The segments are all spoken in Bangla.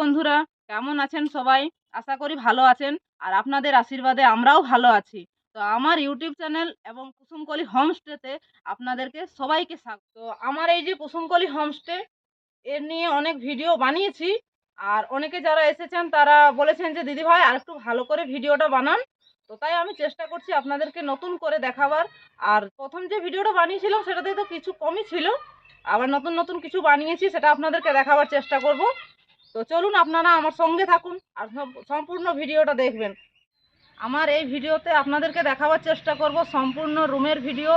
বন্ধুরা, কেমন আছেন সবাই? আশা করি ভালো আছেন। আর আপনাদের আশীর্বাদে আমরাও ভালো আছি। তো আমার ইউটিউব চ্যানেল এবং কুসুমকলি হোমস্টেতে আপনাদেরকে সবাইকে স্বাগত। তো আমার এই যে কুসুমকলি হোমস্টে এর নিয়ে অনেক ভিডিও বানিয়েছি। আর অনেকে যারা এসেছেন, তারা বলেছেন যে, দিদি ভাই আর একটু ভালো করে ভিডিওটা বানান। তো তাই আমি চেষ্টা করছি আপনাদেরকে নতুন করে দেখাবার। আর প্রথম যে ভিডিওটা বানিয়েছিলাম, সেটাতে তো কিছু কমই ছিল। আবার নতুন নতুন কিছু বানিয়েছি, সেটা আপনাদেরকে দেখাবার চেষ্টা করব। তো চলুন আপনারা আমার সঙ্গে থাকুন আর সম্পূর্ণ ভিডিওটা দেখবেন। আমার এই ভিডিওতে আপনাদেরকে দেখাবার চেষ্টা করব সম্পূর্ণ রুমের ভিডিও,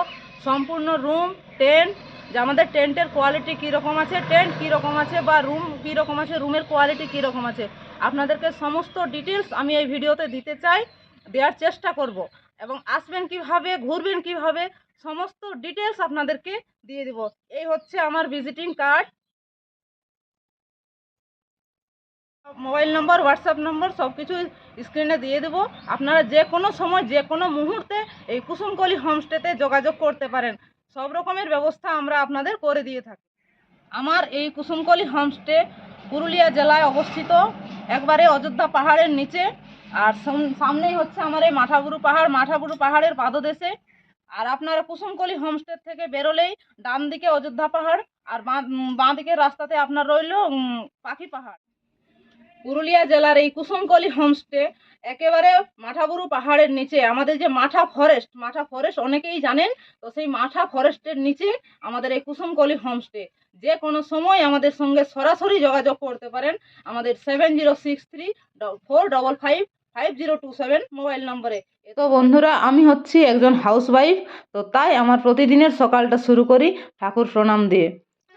সম্পূর্ণ রুম, টেন্ট, যে আমাদের টেন্টের কোয়ালিটি কীরকম আছে, টেন্ট কীরকম আছে বা রুম কীরকম আছে, রুমের কোয়ালিটি কীরকম আছে, আপনাদেরকে সমস্ত ডিটেলস আমি এই ভিডিওতে দিতে চাই, দেওয়ার চেষ্টা করব। এবং আসবেন কীভাবে, ঘুরবেন কীভাবে, সমস্ত ডিটেলস আপনাদেরকে দিয়ে দিব। এই হচ্ছে আমার visiting card. Mobile number, WhatsApp number সব কিছু স্ক্রিনে দিয়ে দেবো। আপনারা যে কোনো সময়, যে কোনো মুহূর্তে এই কুসুমকলি হোমস্টেতে যোগাযোগ করতে পারেন। সব রকমের ব্যবস্থা আমরা আপনাদের করে দিয়ে থাকি। আমার এই কুসুমকলি হোমস্টে পুরুলিয়া জেলায় অবস্থিত একবারে অযোধ্যা পাহাড়ের নিচে। আর সাম- সামনেই হচ্ছে আমার এই মাঠাবুরু পাহাড়। মাঠাবুরু পাহাড়ের পাদদেশে। আর আপনারা কুসুমকলি হোমস্টে থেকে বেরোলেই ডান দিকে অযোধ্যা পাহাড় আর বাঁ দিকের রাস্তাতে আপনার রইল পাখি পাহাড়। পুরুলিয়া জেলার এই কুসুমকলি হোমস্টে একেবারে মাঠাবুরু পাহাড়ের নিচে। আমাদের যে মাঠা ফরেস্ট মাঠা ফরেস্ট অনেকেই জানেন, তো সেই মাঠা ফরেস্টের নিচে আমাদের এই কুসুমকলি হোমস্টে যে কোনো সময় আমাদের সঙ্গে সরাসরি যোগাযোগ করতে পারেন। আমাদের seven zero six three four double five five zero two seven mobile নম্বরে তো বন্ধুরা, আমি হচ্ছি একজন হাউসওয়াইফ তো তাই আমার প্রতিদিনের সকালটা শুরু করি ঠাকুর প্রণাম দিয়ে।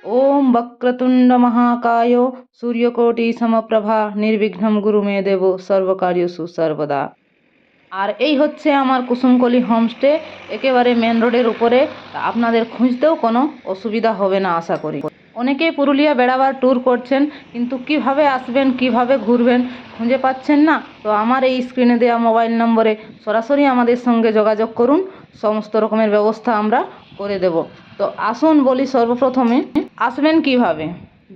ওম বক্রতুণ্ড মহাকায় সূর্যকোটি সমপ্রভা নির্বিঘ্নম গুরু মে দেব সর্বকার্যসু সর্বদা আর এই হচ্ছে আমার কুসুমকলি হোমস্টে একেবারে মেন রোডের উপরে। আপনাদের খুঁজতেও কোনো অসুবিধা হবে না, আশা করি। অনেকেই পুরুলিয়া বেড়াবার ট্যুর করছেন, কিন্তু কীভাবে আসবেন, কীভাবে ঘুরবেন খুঁজে পাচ্ছেন না? তো আমার এই স্ক্রিনে দেওয়া মোবাইল নম্বরে সরাসরি আমাদের সঙ্গে যোগাযোগ করুন। সমস্ত রকমের ব্যবস্থা আমরা করে দেব। তো আসুন বলি সর্বপ্রথমে, আসবেন কীভাবে?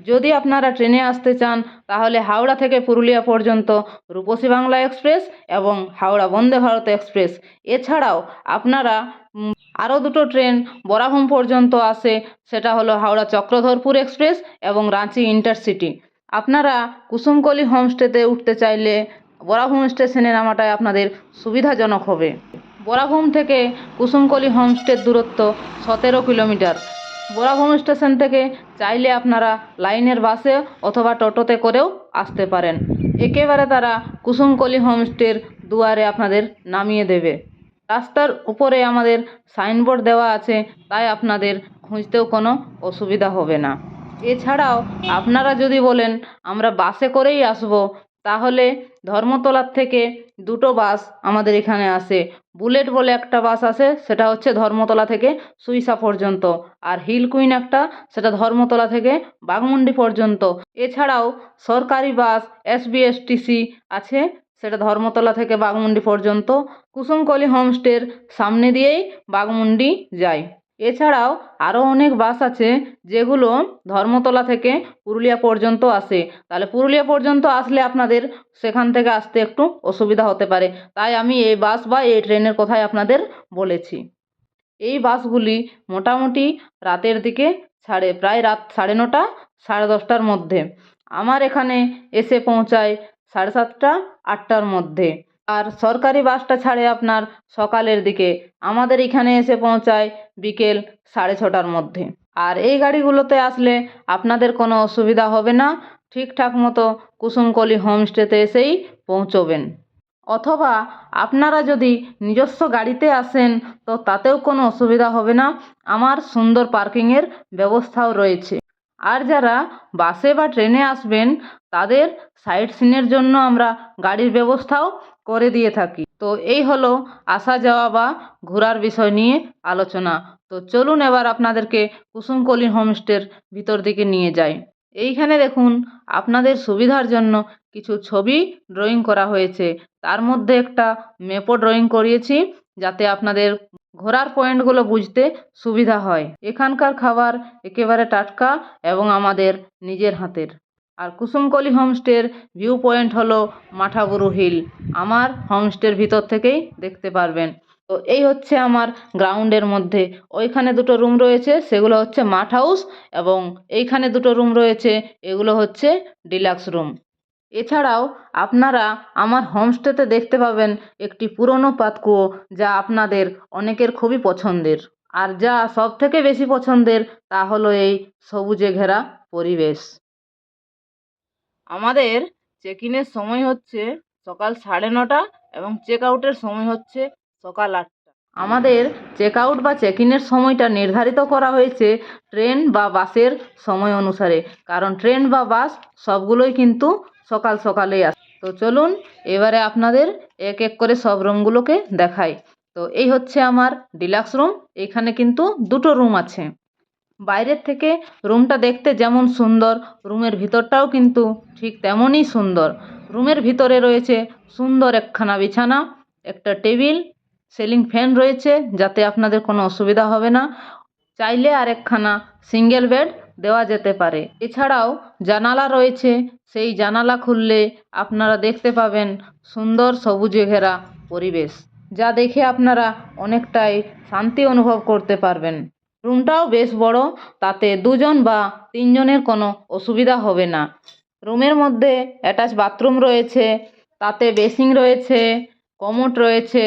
যদি আপনারা ট্রেনে আসতে চান, তাহলে হাওড়া থেকে পুরুলিয়া পর্যন্ত রূপসী বাংলা এক্সপ্রেস এবং হাওড়া বন্দে ভারত এক্সপ্রেস। এছাড়াও আপনারা আরও দুটো ট্রেন বরাভূম পর্যন্ত আসে সেটা হলো হাওড়া চক্রধরপুর এক্সপ্রেস এবং রাঁচি ইন্টারসিটি। আপনারা কুসুমকলি হোমস্টেতে উঠতে চাইলে বরাভূম স্টেশনে নামাটাই আপনাদের সুবিধাজনক হবে। বরাভূম থেকে কুসুমকলি হোমস্টের দূরত্ব সতেরো কিলোমিটার। বোরাভূম স্টেশন থেকে চাইলে আপনারা লাইনের বাসে অথবা টোটোতে করেও আসতে পারেন। একেবারে তারা কুসুমকলি হোমস্টের দুয়ারে আপনাদের নামিয়ে দেবে। রাস্তার উপরে আমাদের সাইনবোর্ড দেওয়া আছে, তাই আপনাদের খুঁজতেও কোনো অসুবিধা হবে না। এছাড়াও আপনারা যদি বলেন, আমরা বাসে করেই আসব, তাহলে ধর্মতলার থেকে দুটো বাস আমাদের এখানে আসে। বুলেট বলে একটা বাস আসে, সেটা হচ্ছে ধর্মতলা থেকে সুইসা পর্যন্ত। আর হিল কুইন একটা, সেটা ধর্মতলা থেকে বাঘমুন্ডি পর্যন্ত। এছাড়াও সরকারি বাস এসবিএসটিসি আছে, সেটা ধর্মতলা থেকে বাঘমুন্ডি পর্যন্ত। কুসুমকলি হোমস্টের সামনে দিয়েই বাঘমুন্ডি যায়। এছাড়াও আরও অনেক বাস আছে যেগুলো ধর্মতলা থেকে পুরুলিয়া পর্যন্ত আসে। তাহলে পুরুলিয়া পর্যন্ত আসলে আপনাদের সেখান থেকে আসতে একটু অসুবিধা হতে পারে। তাই আমি এই বাস বা এই ট্রেনের কথাই আপনাদের বলেছি। এই বাসগুলি মোটামুটি রাতের দিকে ছাড়ে, প্রায় রাত সাড়ে নটা, সাড়ে দশটার মধ্যে। আমার এখানে এসে পৌঁছায় সাড়ে সাতটা, আটটার মধ্যে। আর সরকারি বাসটা ছাড়ে আপনার সকালের দিকে। আমাদের এখানে এসে পৌঁছায় বিকেল সাড়ে ছটার মধ্যে। আর এই গাড়িগুলোতে আসলে আপনাদের কোনো অসুবিধা হবে না। ঠিকঠাক মতো কুসুমকলি হোমস্টেতে এসেই পৌঁছবেন। অথবা আপনারা যদি নিজস্ব গাড়িতে আসেন, তো তাতেও কোনো অসুবিধা হবে না। আমার সুন্দর পার্কিংয়ের ব্যবস্থাও রয়েছে। আর যারা বাসে বা ট্রেনে আসবেন, তাদের সাইট সিনের জন্য আমরা গাড়ির ব্যবস্থাও করে দিয়ে থাকি। তো এই হলো আসা যাওয়া বা ঘোরার বিষয় নিয়ে আলোচনা। তো চলুন এবার আপনাদেরকে কুসুমকলি হোমস্টের ভিতর দিকে নিয়ে যাই। এইখানে দেখুন, আপনাদের সুবিধার জন্য কিছু ছবি ড্রয়িং করা হয়েছে। তার মধ্যে একটা মেপো ড্রয়িং করিয়েছি, যাতে আপনাদের ঘোরার পয়েন্টগুলো বুঝতে সুবিধা হয়। এখানকার খাবার একেবারে টাটকা এবং আমাদের নিজের হাতের। আর কুসুমকলি হোমস্টের ভিউ পয়েন্ট হলো মাঠাগুরু হিল আমার হোমস্টের ভিতর থেকেই দেখতে পারবেন। তো এই হচ্ছে আমার গ্রাউন্ডের মধ্যে। ওইখানে দুটো রুম রয়েছে, সেগুলো হচ্ছে মাঠ হাউস এবং এইখানে দুটো রুম রয়েছে, এগুলো হচ্ছে ডিলাক্স রুম এছাড়াও আপনারা আমার হোমস্টেতে দেখতে পাবেন একটি পুরনো পাতকুয়ো যা আপনাদের অনেকের খুবই পছন্দের। আর যা সব থেকে বেশি পছন্দের তা হলো এই সবুজে ঘেরা পরিবেশ। আমাদের চেক ইনের সময় হচ্ছে সকাল সাড়ে নটা এবং চেক আউটের সময় হচ্ছে সকাল আটটা। আমাদের চেক আউট বা চেক ইনের সময়টা নির্ধারিত করা হয়েছে ট্রেন বা বাসের সময় অনুসারে, কারণ ট্রেন বা বাস সবগুলোই কিন্তু সকাল সকালেই আসে। তো চলুন এবারে আপনাদের এক এক করে সব রুমগুলোকে দেখাই। তো এই হচ্ছে আমার ডিলাক্স রুম এখানে কিন্তু দুটো রুম আছে। বাইরের থেকে রুমটা দেখতে যেমন সুন্দর, রুমের ভিতরটাও কিন্তু ঠিক তেমনই সুন্দর। রুমের ভিতরে রয়েছে সুন্দর একখানা বিছানা, একটা টেবিল, সিলিং ফ্যান রয়েছে, যাতে আপনাদের কোনো অসুবিধা হবে না। চাইলে আর একখানা সিঙ্গেল বেড দেওয়া যেতে পারে। এছাড়াও জানালা রয়েছে, সেই জানালা খুললে আপনারা দেখতে পাবেন সুন্দর সবুজে ঘেরা পরিবেশ, যা দেখে আপনারা অনেকটাই শান্তি অনুভব করতে পারবেন। রুমটাও বেশ বড়, তাতে দুজন বা তিনজনের কোনো অসুবিধা হবে না। রুমের মধ্যে অ্যাটাচ বাথরুম রয়েছে, তাতে বেসিন রয়েছে কমোড রয়েছে।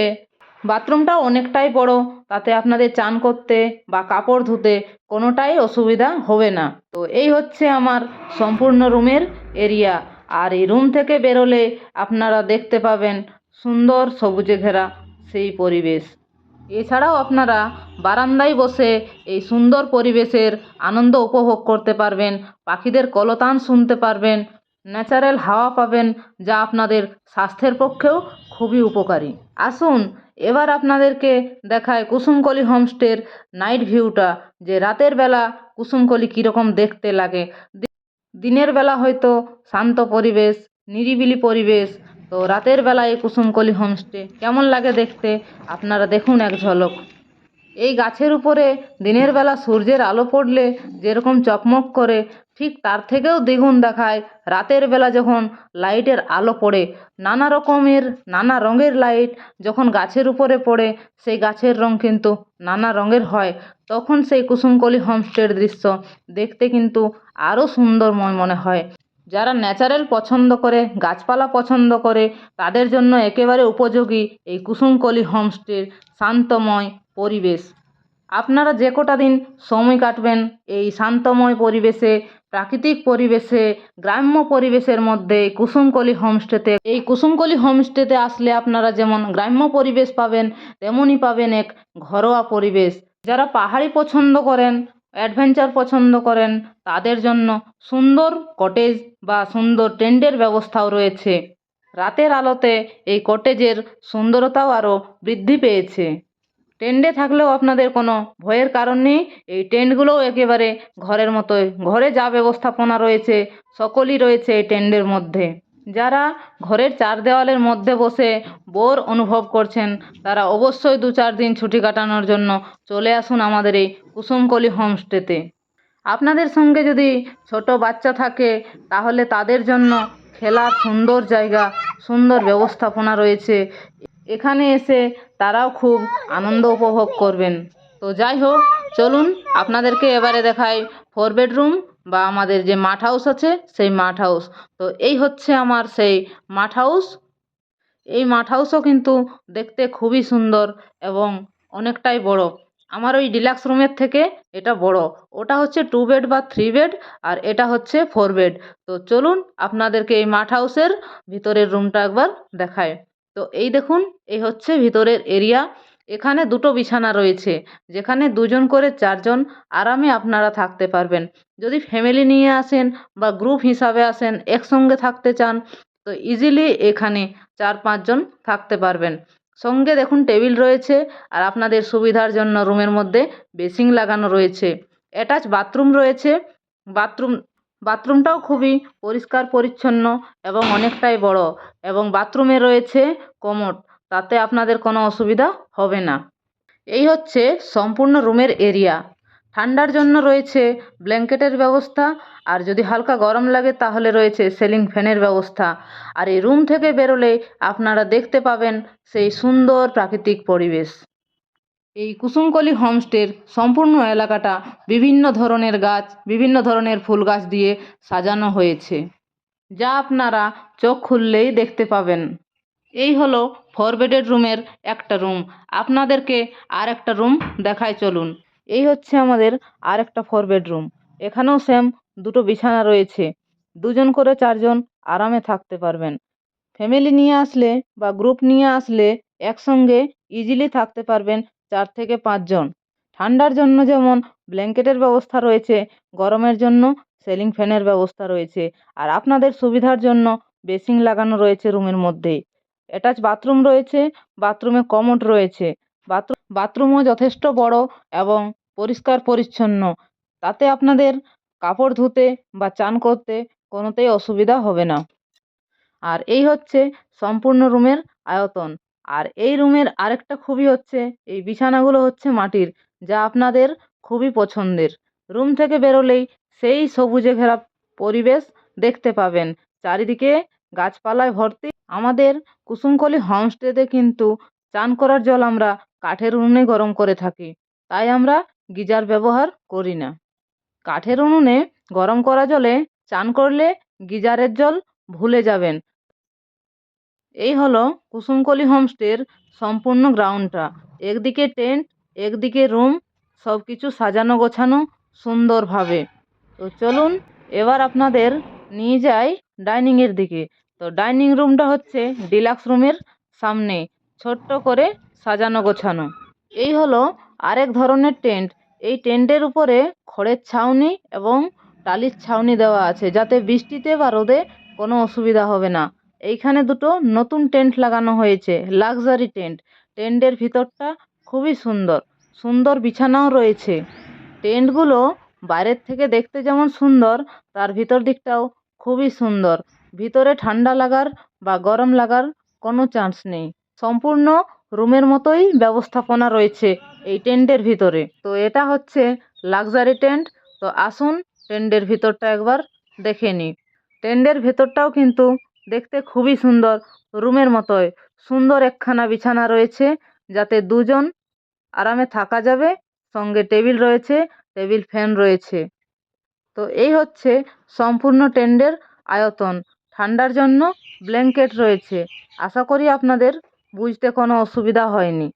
বাথরুমটাও অনেকটাই বড়, তাতে আপনাদের চান করতে বা কাপড় ধুতে কোনোটাই অসুবিধা হবে না। তো এই হচ্ছে আমার সম্পূর্ণ রুমের এরিয়া। আর এই রুম থেকে বেরোলে আপনারা দেখতে পাবেন সুন্দর সবুজে ঘেরা সেই পরিবেশ। এছাড়াও আপনারা বারান্দায় বসে এই সুন্দর পরিবেশের আনন্দ উপভোগ করতে পারবেন, পাখিদের কলতান শুনতে পারবেন, ন্যাচারাল হাওয়া পাবেন, যা আপনাদের স্বাস্থ্যের পক্ষেও খুবই উপকারী। আসুন, এবার আপনাদেরকে দেখায় কুসুমকলি হোমস্টের নাইট ভিউটা, যে রাতের বেলা কুসুমকলি কীরকম দেখতে লাগে। দিনের বেলা হয়তো শান্ত পরিবেশ, নিরিবিলি পরিবেশ তো রাতের বেলায় কুসুমকলি হোমস্টে কেমন লাগে দেখতে? আপনারা দেখুন এক ঝলক। এই গাছের উপরে দিনের বেলা সূর্যের আলো পড়লে যেরকম চকমক করে, ঠিক তার থেকেও দ্বিগুণ দেখায় রাতের বেলা যখন লাইটের আলো পড়ে, নানা রকমের, নানা রঙের লাইট যখন গাছের উপরে পড়ে, সেই গাছের রং কিন্তু নানা রঙের হয়। তখন সেই কুসুমকলি হোমস্টের দৃশ্য দেখতে কিন্তু আরও সুন্দরময় মনে হয়। যারা ন্যাচারাল পছন্দ করে, গাছপালা পছন্দ করে, তাদের জন্য একেবারে উপযোগী এই কুসুমকলি হোমস্টের শান্তময় পরিবেশ। আপনারা যে কটা দিন সময় কাটবেন এই শান্তময় পরিবেশে, প্রাকৃতিক পরিবেশে, গ্রাম্য পরিবেশের মধ্যে কুসুমকলি হোমস্টেতে এই কুসুমকলি হোমস্টেতে আসলে আপনারা যেমন গ্রাম্য পরিবেশ পাবেন, তেমনই পাবেন এক ঘরোয়া পরিবেশ। যারা পাহাড়ি পছন্দ করেন অ্যাডভেঞ্চার পছন্দ করেন, তাদের জন্য সুন্দর কটেজ বা সুন্দর টেন্টের ব্যবস্থাও রয়েছে। রাতের আলোতে এই কটেজের সুন্দরতাও আরও বৃদ্ধি পেয়েছে। টেন্টে থাকলেও আপনাদের কোনো ভয়ের কারণ নেই, এই টেন্টগুলোও একেবারে ঘরের মতোই। ঘরে যা ব্যবস্থাপনা রয়েছে, সকলই রয়েছে এই টেন্টের মধ্যে। যারা ঘরের চার দেওয়ালের মধ্যে বসে বোর অনুভব করছেন, তারা অবশ্যই দু চার দিন ছুটি কাটানোর জন্য চলে আসুন আমাদের এই কুসুমকলি হোমস্টেতে। আপনাদের সঙ্গে যদি ছোট বাচ্চা থাকে, তাহলে তাদের জন্য খেলার সুন্দর জায়গা, সুন্দর ব্যবস্থাপনা রয়েছে। এখানে এসে তারাও খুব আনন্দ উপভোগ করবেন। তো যাই হোক, চলুন আপনাদেরকে এবারে দেখাই ফোর বেডরুম বা আমাদের যে মাঠ হাউস আছে, সেই মাঠ হাউস। তো এই হচ্ছে আমার সেই মাঠ হাউস। এই মাঠ হাউসও কিন্তু দেখতে খুবই সুন্দর এবং অনেকটাই বড়। আমার ওই ডিলাক্স রুমের থেকে এটা বড়। ওটা হচ্ছে টু বেড বা থ্রি বেড আর এটা হচ্ছে ফোর বেড তো চলুন আপনাদেরকে এই মাঠ হাউসের ভিতরের রুমটা একবার দেখায় তো এই দেখুন, এই হচ্ছে ভিতরের এরিয়া এখানে দুটো বিছানা রয়েছে, যেখানে দুজন করে চারজন আরামে আপনারা থাকতে পারবেন। যদি ফ্যামিলি নিয়ে আসেন বা গ্রুপ হিসাবে আসেন, একসঙ্গে থাকতে চান, তো ইজিলি এখানে চার পাঁচজন থাকতে পারবেন। সঙ্গে দেখুন টেবিল রয়েছে, আর আপনাদের সুবিধার জন্য রুমের মধ্যে বেসিন লাগানো রয়েছে। অ্যাটাচ বাথরুম রয়েছে, বাথরুম, বাথরুমটাও খুবই পরিষ্কার পরিচ্ছন্ন এবং অনেকটাই বড়। এবং বাথরুমে রয়েছে কমোড তাতে আপনাদের কোনো অসুবিধা হবে না। এই হচ্ছে সম্পূর্ণ রুমের এরিয়া। ঠান্ডার জন্য রয়েছে ব্ল্যাঙ্কেটের ব্যবস্থা, আর যদি হালকা গরম লাগে তাহলে রয়েছে সিলিং ফ্যানের ব্যবস্থা। আর এই রুম থেকে বেরোলেই আপনারা দেখতে পাবেন সেই সুন্দর প্রাকৃতিক পরিবেশ। এই কুসুমকলি হোমস্টের সম্পূর্ণ এলাকাটা বিভিন্ন ধরনের গাছ, বিভিন্ন ধরনের ফুল গাছ দিয়ে সাজানো হয়েছে। যা আপনারা চোখ খুললেই দেখতে পাবেন। এই হলো ফোর বেডের রুমের একটা রুম। আপনাদেরকে আর একটা রুম দেখায় চলুন। এই হচ্ছে আমাদের আর একটা ফোর বেডরুম এখানেও সেম দুটো বিছানা রয়েছে। দুজন করে চারজন আরামে থাকতে পারবেন। ফ্যামিলি নিয়ে আসলে বা গ্রুপ নিয়ে আসলে একসঙ্গে ইজিলি থাকতে পারবেন চার থেকে পাঁচজন। ঠান্ডার জন্য যেমন ব্ল্যাঙ্কেটের ব্যবস্থা রয়েছে, গরমের জন্য সিলিং ফ্যানের ব্যবস্থা রয়েছে। আর আপনাদের সুবিধার জন্য বেসিন লাগানো রয়েছে রুমের মধ্যেই। অ্যাটাচ বাথরুম রয়েছে বাথরুমে কমোড রয়েছে। বাথরুম বাথরুমও যথেষ্ট বড় এবং পরিষ্কার পরিচ্ছন্ন। তাতে আপনাদের কাপড় ধুতে বা চান করতে কোনোতেই অসুবিধা হবে না। আর এই হচ্ছে সম্পূর্ণ রুমের আয়তন। আর এই রুমের আরেকটা খুবই হচ্ছে, এই বিছানাগুলো হচ্ছে মাটির, যা আপনাদের খুবই পছন্দের। রুম থেকে বেরোলেই সেই সবুজে ঘেরা পরিবেশ দেখতে পাবেন। চারিদিকে গাছপালায় ভর্তি। আমাদের কুসুমকলি হোমস্টেতে কিন্তু চান করার জল আমরা কাঠের উনুনে গরম করে থাকি। তাই আমরা গিজার ব্যবহার করি না। কাঠের উনুনে গরম করা জলে চান করলে গিজারের জল ভুলে যাবেন। এই হলো কুসুমকলি হোমস্টের সম্পূর্ণ গ্রাউন্ডটা। একদিকে টেন্ট, একদিকে রুম সব কিছু সাজানো গোছানো সুন্দরভাবে। তো চলুন, এবার আপনাদের নিয়ে যাই ডাইনিংয়ের দিকে। তো ডাইনিং রুমটা হচ্ছে ডিলাক্স রুমের সামনে, ছোট্ট করে সাজানো গোছানো। এই হলো আরেক ধরনের টেন্ট। এই টেন্টের উপরে খড়ের ছাউনি এবং টালির ছাউনি দেওয়া আছে, যাতে বৃষ্টিতে বা রোদে কোনো অসুবিধা হবে না। এইখানে দুটো নতুন টেন্ট লাগানো হয়েছে, লাক্সারি টেন্ট। টেন্টের ভিতরটা খুবই সুন্দর সুন্দর বিছানাও রয়েছে। টেন্টগুলো বাইরের থেকে দেখতে যেমন সুন্দর, তার ভিতর দিকটাও খুবই সুন্দর। ভিতরে ঠান্ডা লাগার বা গরম লাগার কোনো চান্স নেই। সম্পূর্ণ রুমের মতোই ব্যবস্থাপনা রয়েছে এই টেন্টের ভিতরে। তো এটা হচ্ছে লাক্সারি টেন্ট। তো আসুন টেন্টের ভিতরটা একবার দেখে নিই। টেন্টের ভেতরটাও কিন্তু দেখতে খুবই সুন্দর, রুমের মতোই। সুন্দর একখানা বিছানা রয়েছে যাতে দুজন আরামে থাকা যাবে। সঙ্গে টেবিল রয়েছে, টেবিল ফ্যান রয়েছে। তো এই হচ্ছে সম্পূর্ণ টেন্টের আয়তন। ঠান্ডার জন্য ব্ল্যাঙ্কেট রয়েছে। আশা করি আপনাদের বুঝতে কোনো অসুবিধা হয়নি।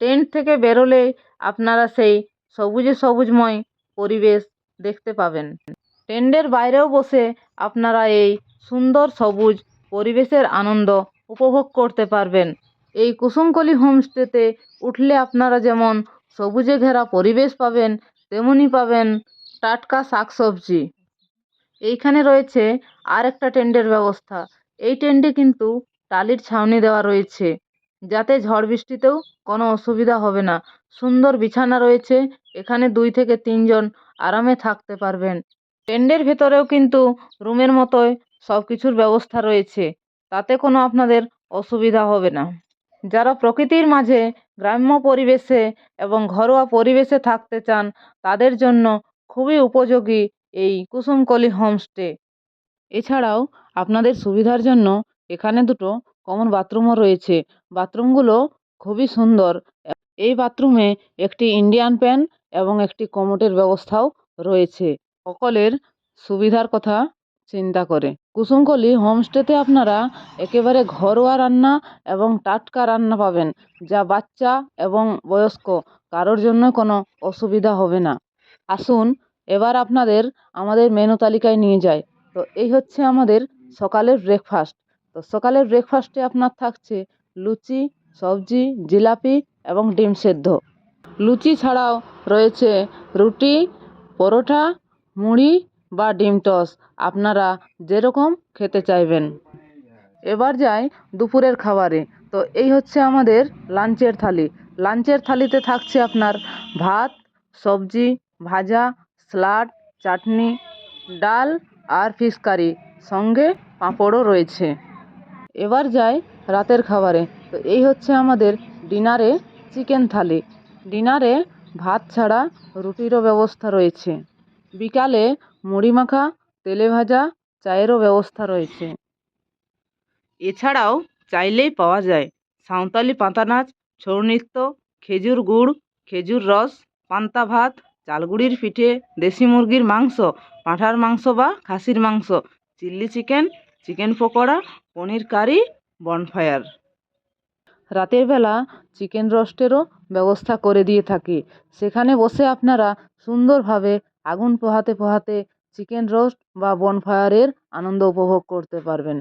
টেন্ট থেকে বেরোলে আপনারা সেই সবুজে সবুজময় পরিবেশ দেখতে পাবেন। টেন্ডের বাইরেও বসে আপনারা এই সুন্দর সবুজ পরিবেশের আনন্দ উপভোগ করতে পারবেন। এই কুসুমকলি হোমস্টেতে উঠলে আপনারা যেমন সবুজে ঘেরা পরিবেশ পাবেন তেমনই পাবেন টাটকা শাকসবজি। এইখানে রয়েছে আর একটা টেন্টের ব্যবস্থা। এই টেন্টে কিন্তু টালির ছাউনি দেওয়া রয়েছে। যাতে ঝড় বৃষ্টিতেও কোনো অসুবিধা হবে না। সুন্দর বিছানা রয়েছে। এখানে দুই থেকে তিনজন আরামে থাকতে পারবেন। টেন্টের ভেতরেও কিন্তু রুমের মতোই সব কিছুর ব্যবস্থা রয়েছে। তাতে কোনো আপনাদের অসুবিধা হবে না। যারা প্রকৃতির মাঝে গ্রাম্য পরিবেশে এবং ঘরোয়া পরিবেশে থাকতে চান, তাদের জন্য খুবই উপযোগী এই কুসুমকলি হোমস্টে এছাড়াও আপনাদের সুবিধার জন্য এখানে দুটো কমন বাথরুমও রয়েছে। বাথরুমগুলো খুবই সুন্দর। এই বাথরুমে একটি ইন্ডিয়ান প্যান এবং একটি কমোটের ব্যবস্থাও রয়েছে। সকলের সুবিধার কথা চিন্তা করে। কুসুমকলি হোমস্টেতে আপনারা একেবারে ঘরোয়া রান্না এবং টাটকা রান্না পাবেন, যা বাচ্চা এবং বয়স্ক, কারোর জন্য কোনো অসুবিধা হবে না। আসুন, এবার আপনাদের আমাদের মেনু তালিকায় নিয়ে যাই। তো এই হচ্ছে আমাদের সকালের ব্রেকফাস্ট তো সকালের ব্রেকফাস্টে আপনার থাকছে লুচি, সবজি, জিলাপি এবং ডিম সেদ্ধ। লুচি ছাড়াও রয়েছে রুটি, পরোটা, মুড়ি বা ডিম টস। আপনারা যেরকম খেতে চাইবেন। এবার যাই দুপুরের খাবারে। তো এই হচ্ছে আমাদের লাঞ্চের থালি। লাঞ্চের থালিতে থাকছে আপনার ভাত, সবজি ভাজা স্যালাড চাটনি, ডাল আর ফিশ কারি সঙ্গে পাঁপড়ও রয়েছে। এবার যাই রাতের খাবারে। তো এই হচ্ছে আমাদের ডিনারে চিকেন থালি। ডিনারে ভাত ছাড়া রুটিরও ব্যবস্থা রয়েছে। বিকালে মুড়ি মাখা, তেলে ভাজা, চায়েরও ব্যবস্থা রয়েছে। এছাড়াও চাইলেই পাওয়া যায় সাঁওতালি পাতা নাচ ছৌ নৃত্য, খেজুর গুড়, খেজুর রস, পান্তা ভাত চালগুড়ির পিঠে দেশি মুরগির মাংস, পাঁঠার মাংস বা খাসির মাংস, chilli chicken chicken pakora, paneer curry, bonfire. রাতের বেলা চিকেন রোস্টেরও ব্যবস্থা করে দিয়ে থাকি। সেখানে বসে আপনারা সুন্দরভাবে আগুন পোহাতে পোহাতে চিকেন রোস্ট বা বনফায়ারের আনন্দ উপভোগ করতে পারবেন।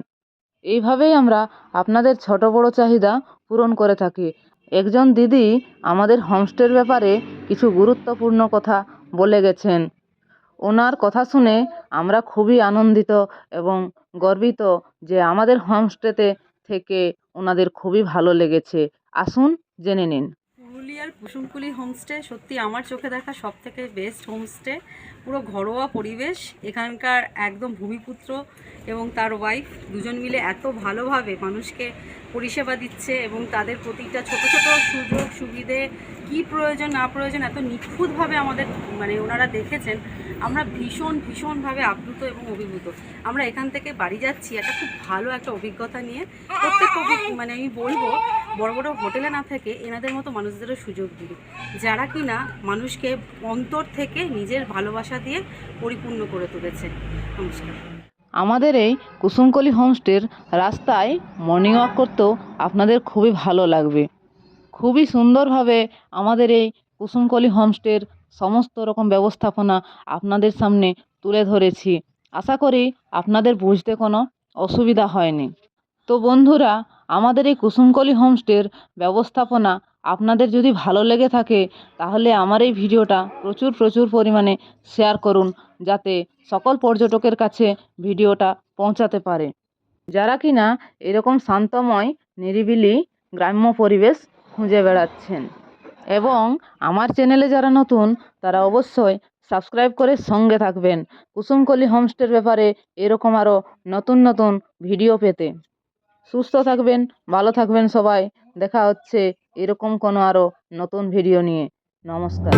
এইভাবেই আমরা আপনাদের ছোট বড় চাহিদা পূরণ করে থাকি। একজন দিদি আমাদের হোমস্টের ব্যাপারে কিছু গুরুত্বপূর্ণ কথা বলে গেছেন। ওনার কথা শুনে আমরা খুবই আনন্দিত এবং গর্বিত যে আমাদের হোমস্টেতে থেকে ওনাদের খুবই ভালো লেগেছে। আসুন জেনে নিন। পুরুলিয়ার কুসুমকুলি হোমস্টে সত্যি আমার চোখে দেখা সব থেকে বেস্ট হোমস্টে পুরো ঘরোয়া পরিবেশ, এখানকার একদম ভূমিপুত্র এবং তার ওয়াইফ দুজন মিলে এত ভালোভাবে মানুষকে পরিষেবা দিচ্ছে এবং তাদের প্রতিটা ছোট ছোট সুযোগ সুবিধে কি প্রয়োজন না প্রয়োজন এত নিখুঁতভাবে আমাদের মানে ওনারা দেখেছেন। আমরা ভীষণ, ভীষণভাবে আপ্লুত এবং অভিভূত। আমরা এখান থেকে বাড়ি যাচ্ছি একটা খুব ভালো একটা অভিজ্ঞতা নিয়ে। প্রত্যেক মানে আমি বলব, বড় বড় হোটেলে না থেকে এনাদের মতো মানুষদেরও সুযোগ দিন যারা কিনা মানুষকে অন্তর থেকে নিজের ভালোবাসা দিয়ে পরিপূর্ণ করে তুলেছে। নমস্কার। আমাদের এই কুসুমকলি হোমস্টের রাস্তায় মর্নিং ওয়াক করতেও আপনাদের খুবই ভালো লাগবে। খুবই সুন্দরভাবে আমাদের এই কুসুমকলি হোমস্টের সমস্ত রকম ব্যবস্থাপনা আপনাদের সামনে তুলে ধরেছি। আশা করি আপনাদের বুঝতে কোনো অসুবিধা হয়নি। তো বন্ধুরা, আমাদের এই কুসুমকলি হোমস্টের ব্যবস্থাপনা আপনাদের যদি ভালো লেগে থাকে, তাহলে আমার এই ভিডিওটা প্রচুর প্রচুর পরিমাণে শেয়ার করুন, যাতে সকল পর্যটকের কাছে ভিডিওটা পৌঁছাতে পারে। যারা কিনা এরকম শান্তময়, নিরিবিলি, গ্রাম্য পরিবেশ খুঁজে বেড়াচ্ছেন। এবং আমার চ্যানেলে যারা নতুন, তারা অবশ্যই সাবস্ক্রাইব করে সঙ্গে থাকবেন। কুসুমকলি হোমস্টের ব্যাপারে এরকম আরও নতুন নতুন ভিডিও পেতে। সুস্থ থাকবেন, ভালো থাকবেন সবাই। দেখা হচ্ছে এরকম কোনো আরও নতুন ভিডিও নিয়ে। নমস্কার।